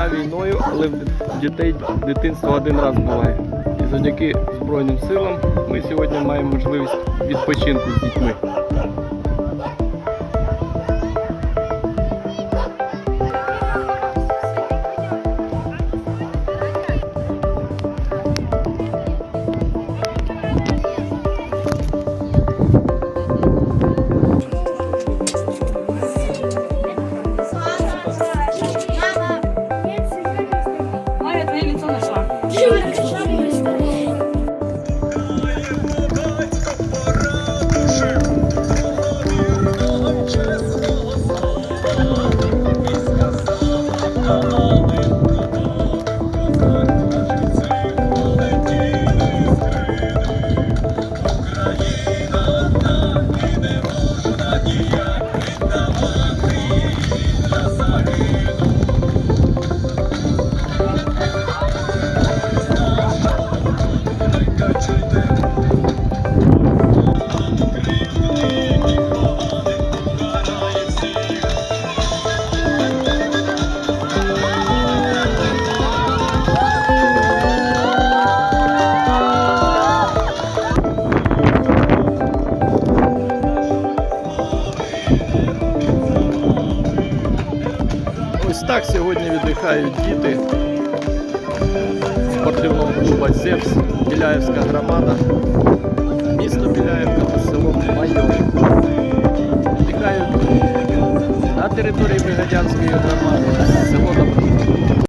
Війна війною, але в дітей дитинство один раз буває. І завдяки Збройним силам ми сьогодні маємо можливість відпочинку з дітьми. Oh, Ось так сьогодні віддихають діти спортивного клубу «Зевс», Біляєвська громада, місто Біляєвка та село Майор. Віддихають на території Бригадянської громади, село